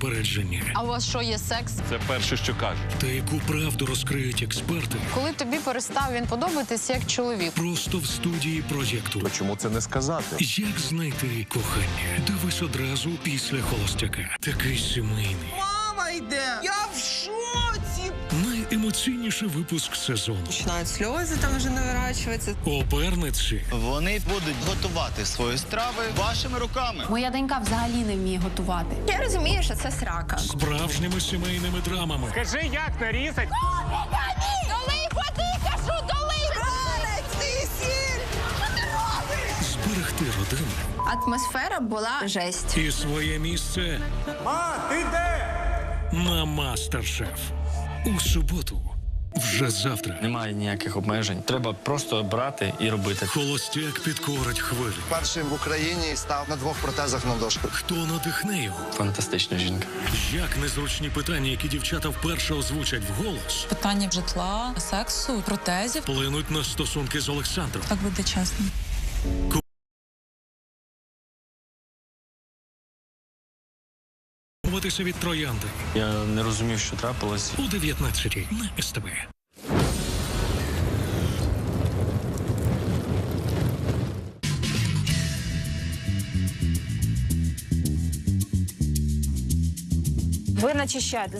попередження. А у вас що є секс? Це перше, що кажуть. Та яку правду розкриють експерти Коли тобі перестав він подобатись як чоловік? просто в студії проєкту. Чому це не сказати? Як знайти кохання? Дивись одразу після холостяка. Такий сімейний. Мама йде! Я! Найемоційніший випуск сезону. Починають сльози там вже наворачуватися. Оперниці Вони будуть готувати свої страви вашими руками. Моя донька взагалі не вміє готувати. Я розумію, що це срака. справжніми сімейними драмами. Кажи, як нарізать? Долий води, кажу, долий! Зберегти родину Атмосфера була жесть. і своє місце А, ти де? на мастер-шеф у суботу. Вже завтра. Немає ніяких обмежень. Треба просто брати і робити. Холостяк підкорить хвилі. Першим в Україні став на двох протезах на дошках. Хто надихне його? Фантастична жінка. Як незручні питання, які дівчата вперше озвучать вголос, Питання житла, сексу, протезів. вплинуть на стосунки з Олександром. Так буде чесно. Ховатися від троянди Я не розумів, що трапилось. у 19 на СТБ. Ви начищаєте